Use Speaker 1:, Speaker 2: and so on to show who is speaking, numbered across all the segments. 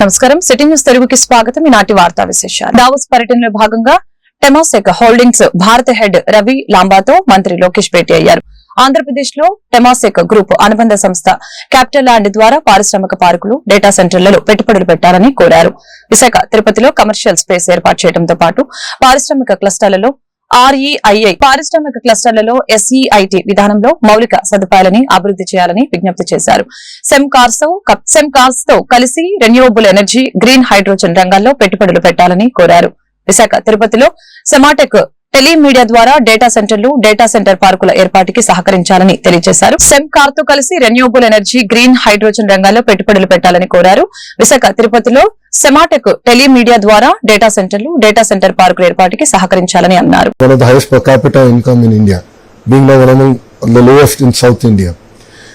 Speaker 1: నమస్కారం. City news తెలుగుకి స్వాగతం. ఈనాటి వార్తా విశేషాలు. దావోస్ పర్యటనలో భాగంగా టెమాసెక్ హోల్డింగ్స్ భారత హెడ్ రవి లాంబాతో మంత్రి లోకేష్ భేటీ అయ్యారు. ఆంధ్రప్రదేశ్లో టెమాసెక్ గ్రూప్ అనుబంధ సంస్థ క్యాపిటల్ ల్యాండ్ ద్వారా పారిశ్రామిక పార్కులు డేటా సెంటర్లలో పెట్టుబడులు పెట్టాలని కోరారు. విశాఖ తిరుపతిలో కమర్షియల్ స్పేస్ ఏర్పాటు చేయడంతో పాటు పారిశ్రామిక క్లస్టర్లలో ఆర్ఈఐఐ పారిశ్రామిక క్లస్టర్లలో ఎస్ఈఐటి విధానంలో మౌలిక సదుపాయాలని అభివృద్ధి చేయాలని విజ్ఞప్తి చేశారు. సెమ్కార్స్తో కలిసి రెన్యూవబుల్ ఎనర్జీ గ్రీన్ హైడ్రోజన్ రంగాల్లో పెట్టుబడులు పెట్టాలని కోరారు. విశాఖ తిరుపతిలో సెమాటెక్ టెలిమీడియా ద్వారా డేటా సెంటర్లు డేటా సెంటర్ పార్కుల ఏర్పాటుకి సహకరించాలని తెలియజేశారు సెమ్కార్తో కలిసి రెన్యూబుల్ ఎనర్జీ గ్రీన్ హైడ్రోజన్ రంగాల్లో పెట్టుబడులు పెట్టాలని కోరారు విశాఖ తిరుపతిలో సెమాటెక్ టెలిమీడియా ద్వారా డేటా సెంటర్లు డేటా సెంటర్ పార్కుల ఏర్పాటుకి సహకరించాలని అన్నారు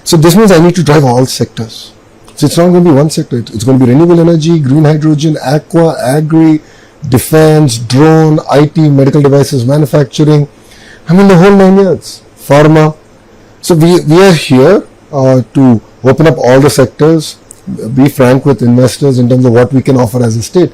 Speaker 2: So this means I need to drive all sectors. So it's not going to be one sector. Defense, drone, IT, medical devices, manufacturing. I mean the whole nine yards. Pharma. So we, we are here uh, to open up all the sectors, be frank with investors in terms of what we can offer as a state,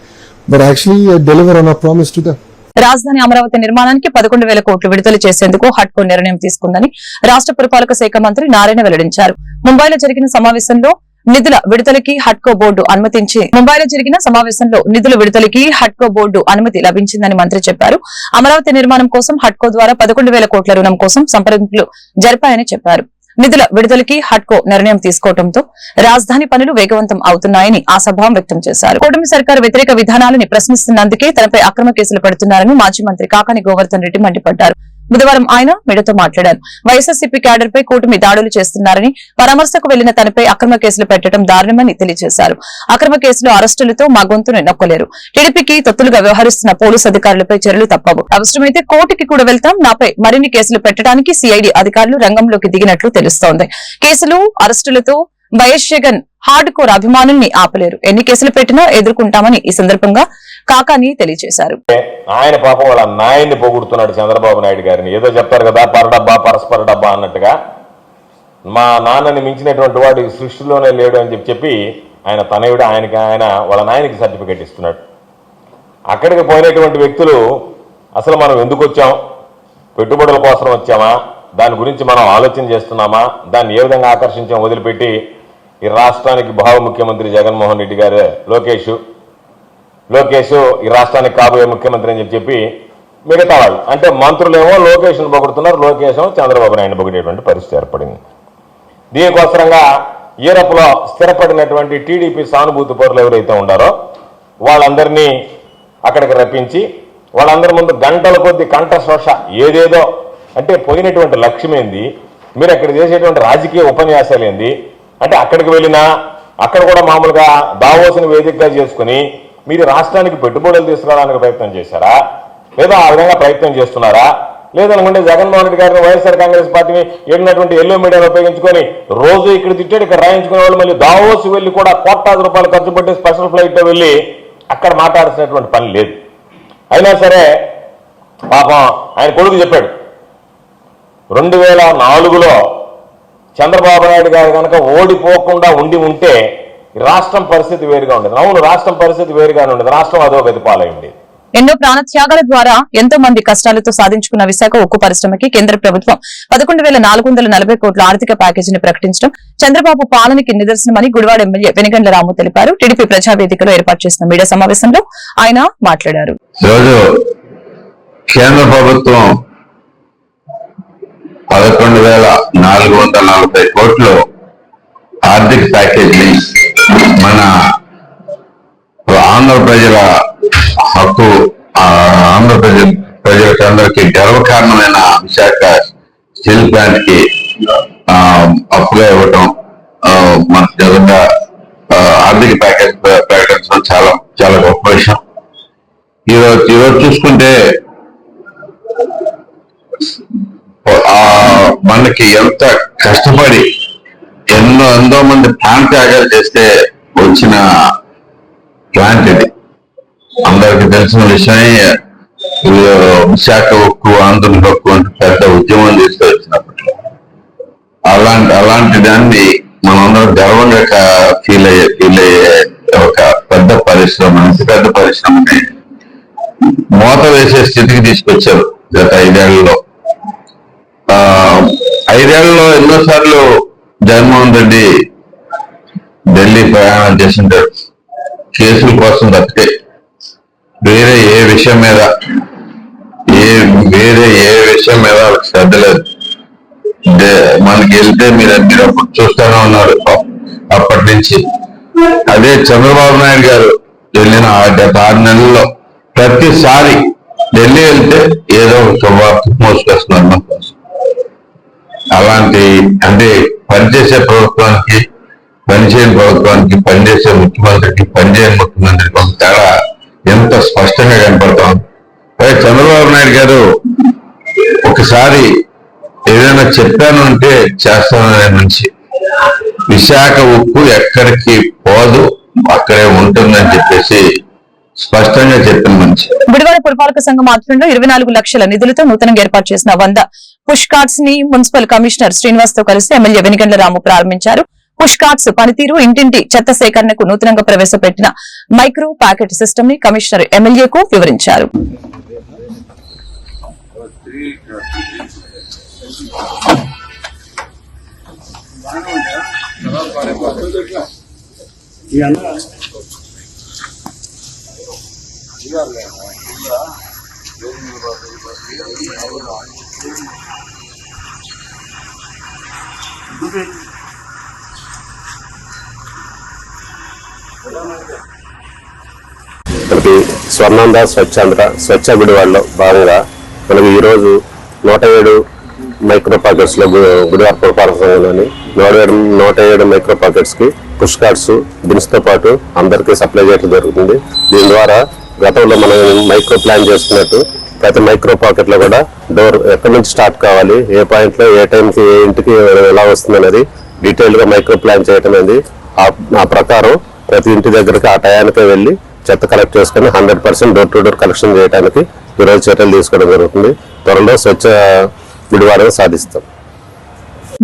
Speaker 2: but actually uh, deliver on our promise to them.
Speaker 1: రాజధాని అమరావతి నిర్మాణానికి పదకొండు వేల కోట్లు విడుదల చేసేందుకు హట్కో నిర్ణయం తీసుకుందని రాష్ట్ర పురపాలక శాఖ మంత్రి నారాయణ వెల్లడించారు ముంబైలో జరిగిన సమావేశంలో నిధుల విడుదలకి హట్కో బోర్డు అనుమతించి. ముంబైలో జరిగిన సమావేశంలో నిధుల విడుదలకి హట్కో బోర్డు అనుమతి లభించిందని మంత్రి చెప్పారు. అమరావతి నిర్మాణం కోసం హట్కో ద్వారా పదకొండు వేల కోట్ల రుణం కోసం సంప్రదింపులు జరిపాయని చెప్పారు. నిధుల విడుదలకి హట్కో నిర్ణయం తీసుకోవడంతో రాజధాని పనులు వేగవంతం అవుతున్నాయని ఆశాభావం వ్యక్తం చేశారు. కూటమి సర్కారు వ్యతిరేక విధానాలని ప్రశ్నిస్తున్నందుకే తనపై అక్రమ కేసులు పెడుతున్నారని మాజీ మంత్రి కాకాని గోవర్ధన్ రెడ్డి మండిపడ్డారు. బుధవారం ఆయన మీడియాతో మాట్లాడారు. వైఎస్ఆర్సీపీ క్యాడర్ పై కూటమి దాడులు చేస్తున్నారని పరామర్శకు వెళ్ళిన తనపై అక్రమ కేసులు పెట్టడం దారుణమని తెలియజేశారు. అక్రమ కేసులు అరెస్టులతో మా గొంతును నొక్కలేరు. టీడీపీకి తొత్తులుగా వ్యవహరిస్తున్న పోలీసు అధికారులపై చర్యలు తప్పవు. అవసరమైతే కోర్టుకి కూడా వెళ్తాం. నాపై మరిన్ని కేసులు పెట్టడానికి సిఐడి అధికారులు రంగంలోకి దిగినట్లు తెలుస్తోంది. కేసులు అరెస్టులతో వైఎస్ జగన్ హార్డ్ కోర్ అభిమానుల్ని ఆపలేరు. ఎన్ని కేసులు పెట్టినా ఎదుర్కొంటామని ఈ సందర్భంగా కాకాని తెలియజేశారు.
Speaker 3: ఆయన పాపం వాళ్ళ నాయన్ని పొగుడుతున్నాడు చంద్రబాబు నాయుడు గారిని. ఏదో చెప్తారు కదా పరడబ్బా పరస్పర డబ్బా అన్నట్టుగా. మా నాన్నని మించినటువంటి వాడు సృష్టిలోనే లేడు అని చెప్పి చెప్పి ఆయన తనయుడు ఆయనకి ఆయన వాళ్ళ నాయనకి సర్టిఫికేట్ ఇస్తున్నాడు. అక్కడికి పోయినటువంటి వ్యక్తులు అసలు మనం ఎందుకు వచ్చాం? పెట్టుబడుల కోసం వచ్చామా? దాని గురించి మనం ఆలోచన చేస్తున్నామా? దాన్ని ఏ విధంగా ఆకర్షించాం వదిలిపెట్టి ఈ రాష్ట్రానికి భావ ముఖ్యమంత్రి జగన్మోహన్ రెడ్డి గారు లోకేష్ లోకేష్ ఈ రాష్ట్రానికి కాబోయే ముఖ్యమంత్రి అని చెప్పి చెప్పి మిగతా వాళ్ళు అంటే మంత్రులేమో లోకేష్ను పొగుడుతున్నారు లోకేష్ చంద్రబాబు నాయుడు పొగిడేటువంటి పరిస్థితి ఏర్పడింది. దీనికోసరంగా ఈరప్లో స్థిరపడినటువంటి టీడీపీ సానుభూతి పౌరులు ఎవరైతే ఉండారో వాళ్ళందరినీ అక్కడికి రప్పించి వాళ్ళందరి ముందు గంటల కొద్ది కంఠ ఏదేదో అంటే పోయినటువంటి లక్ష్యం ఏంది మీరు అక్కడ చేసేటువంటి రాజకీయ ఉపన్యాసాలు ఏంది అంటే అక్కడికి వెళ్ళినా అక్కడ కూడా మామూలుగా దావోసుని వేదికగా చేసుకుని మీరు రాష్ట్రానికి పెట్టుబడులు తీసుకురావడానికి ప్రయత్నం చేశారా? లేదా ఆ విధంగా ప్రయత్నం చేస్తున్నారా? లేదనుకుంటే జగన్మోహన్ రెడ్డి గారిని వైఎస్ఆర్ కాంగ్రెస్ పార్టీని ఏడినటువంటి ఎల్లో మీడియాను ఉపయోగించుకొని రోజు ఇక్కడ తిట్టాడు ఇక్కడ రాయించుకునే వాళ్ళు మళ్ళీ దావోస్ వెళ్ళి కూడా కోట్లాది రూపాయలు ఖర్చు పెట్టి స్పెషల్ ఫ్లైట్లో వెళ్ళి అక్కడ మాట్లాడాల్సినటువంటి పని లేదు. అయినా సరే పాపం ఆయన కొడుకు చెప్పాడు రెండు వేల నాలుగులో చంద్రబాబు నాయుడు గారు కనుక ఓడిపోకుండా ఉండి ఉంటే రాష్ట్రం పరిస్థితి వేరుగా ఉండేది. అవును రాష్ట్రం పరిస్థితి వేరుగానే ఉండేది. రాష్ట్రం అదో గతి పాలై ఉండేది
Speaker 1: ఎన్నో ప్రాణత్యాగాల ద్వారా ఎంతో మంది కష్టాలతో సాధించుకున్న విశాఖ ఉక్కు పరిశ్రమకి కేంద్ర ప్రభుత్వం పదకొండు వేల నాలుగు వందల నలభై కోట్ల ఆర్థిక ప్యాకేజీని ప్రకటించడం చంద్రబాబు పాలనకి నిదర్శనమని గుడివాడ ఎమ్మెల్యే వెనుగండ్ల రాము తెలిపారు. టీడీపీ ప్రజావేదికలో ఏర్పాటు చేసిన మీడియా సమావేశంలో ఆయన మాట్లాడారు.
Speaker 4: ఈరోజు కేంద్ర ప్రభుత్వం పదకొండు వేల నాలుగు వందల నలభై కోట్లు ఆర్థిక ప్యాకేజీని మన ఆంధ్ర ప్రజల హక్కు ఆ, ఆంధ్ర ప్రజ ప్రజలకు గర్వకారణమైన విశాఖ స్టీల్ ప్లాంట్కి అప్పుగా ఇవ్వటం ఆ, మన నిజంగా ఆర్థిక ప్యాకేజ్ ప్రకటించడం చాలా చాలా గొప్ప విషయం. ఈరోజు ఈరోజు చూసుకుంటే మనకి ఎంత కష్టపడి ఎన్నో ఎంతో మంది ప్రాణ త్యాగాలు చేస్తే వచ్చిన ప్లాంట్ ఇది. అందరికి తెలిసిన విషయమే విశాఖ ఉక్కు ఆంధ్రుల హక్కు అంటే పెద్ద ఉద్యమం తీసుకొచ్చినప్పట్లో అలాంటి అలాంటి దాన్ని మనందరం గర్వంగా ఫీల్ అయ్యే ఫీల్ అయ్యే ఒక పెద్ద పరిశ్రమ అంత పెద్ద పరిశ్రమని మూత వేసే స్థితికి తీసుకొచ్చారు గత ఐదేళ్ళలో. ఆ, ఐదేళ్ళలో ఎన్నోసార్లు జగన్మోహన్ రెడ్డి ఢిల్లీ ప్రయాణం చేసింటారు కేసుల కోసం తప్పితే వేరే ఏ విషయం మీద ఏ వేరే ఏ విషయం మీద వాళ్ళకి శ్రద్ధ లేదు. మనకి వెళ్తే మీరు మీరు అప్పుడు చూస్తూనే ఉన్నారు. అప్పటి నుంచి అదే చంద్రబాబు నాయుడు గారు వెళ్ళిన ఆ గత ఆరు నెలల్లో ప్రతిసారి ఢిల్లీ వెళ్తే ఏదో ఒక శుభార్త మోసుకొస్తున్నారు మన కోసం. అలాంటి అంటే పనిచేసే ప్రభుత్వానికి పనిచేయని ప్రభుత్వానికి పనిచేసే ముఖ్యమంత్రికి పనిచేయని ముఖ్యమంత్రికి ఒక తేడా ఎంత స్పష్టంగా కనపడతాం? అదే చంద్రబాబు నాయుడు గారు ఒకసారి ఏదైనా చెప్పాను అంటే చేస్తాననే మనిషి. విశాఖ ఉప్పు ఎక్కడికి పోదు అక్కడే ఉంటుందని చెప్పేసి స్పష్టంగా చెప్పిన
Speaker 1: గుడివాడ పురపాలక సంఘం ఆధ్వర్యంలో ఇరవై నాలుగు లక్షల నిధులతో నూతనంగా ఏర్పాటు చేసిన వంద పుష్ కార్డ్స్ని మున్సిపల్ కమిషనర్ శ్రీనివాస్తో కలిసి ఎమ్మెల్యే వెనిగండ్ల రాము ప్రారంభించారు. పుష్ కార్డ్స్ పనితీరు ఇంటింటి చెత్త సేకరణకు నూతనంగా ప్రవేశపెట్టిన మైక్రో ప్యాకెట్ సిస్టమ్ని కమిషనర్ ఎమ్మెల్యేకు వివరించారు.
Speaker 5: మనకి స్వర్ణాంధ్ర స్వచ్ఛాంధ్ర స్వచ్ఛ గుడివాడలో భాగంగా మనకి ఈరోజు నూట ఏడు మైక్రో పాకెట్స్లో గు- గుడివాడ నూట ఏడు నూట ఏడు మైక్రో పాకెట్స్కి పుష్ కార్డ్స్తో పాటు అందరికీ సప్లై చేయడం జరుగుతుంది. దీని ద్వారా గతంలో మనం మైక్రో ప్లాన్ చేసుకున్నట్టు ప్రతి మైక్రో పాకెట్లో కూడా డోర్ ఎక్కడి నుంచి స్టార్ట్ కావాలి ఏ పాయింట్లో ఏ టైంకి ఏ ఇంటికి ఎలా వస్తుంది అనేది డీటెయిల్గా మైక్రో ప్లాన్ చేయటం అనేది ఆ- ఆ ప్రకారం ప్రతి ఇంటి దగ్గరికి ఆ టయానికే వెళ్ళి చెత్త కలెక్ట్ చేసుకుని hundred percent door to door collection చేయడానికి ఈరోజు చర్యలు తీసుకోవడం జరుగుతుంది. త్వరలో స్వచ్ఛ గుడివాడను సాధిస్తాం.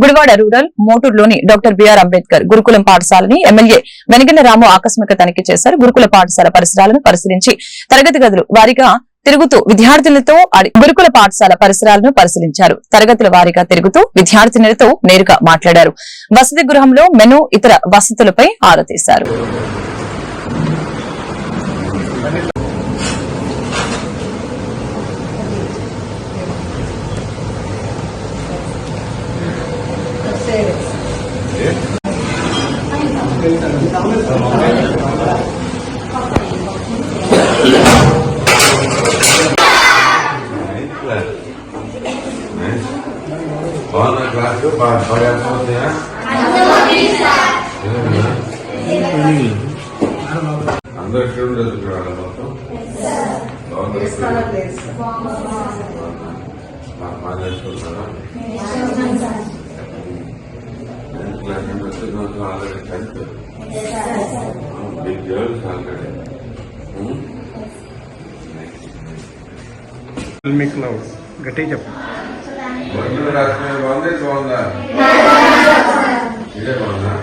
Speaker 1: గుడివాడ రూరల్ మోటూరులోని డాక్టర్ బిఆర్ అంబేద్కర్ గురుకులం పాఠశాలని ఎమ్మెల్యే వెనకన్న రాము ఆకస్మిక తనిఖీ చేశారు. గురుకుల పాఠశాల పరిసరాలను పరిశీలించి తరగతి గదులు వారిగా తిరుగుతూ విద్యార్థులతో గురుకుల పాఠశాల పరిసరాలను పరిశీలించారు. తరగతుల వారీగా తిరుగుతూ విద్యార్థినులతో నేరుగా మాట్లాడారు. వసతి గృహంలో మెను ఇతర వసతులపై ఆరా తీశారు.
Speaker 3: బాగున్నా క్లాస్ బాగా అర్థమవుతాయా అందరూ స్టూడెంట్ చదువుకున్నారా మొత్తం class tenth big girls already
Speaker 6: మీ క్లౌడ్ గట్టిగా చెప్పు.
Speaker 3: రెండు రాష్ట్రాలు బాగుంది? బాగుందా? ఇదే బాగుందా?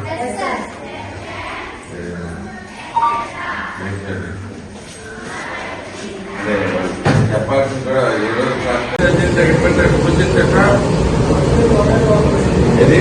Speaker 3: చెప్పాల్సింది కూడా ఈ రోజు ఇది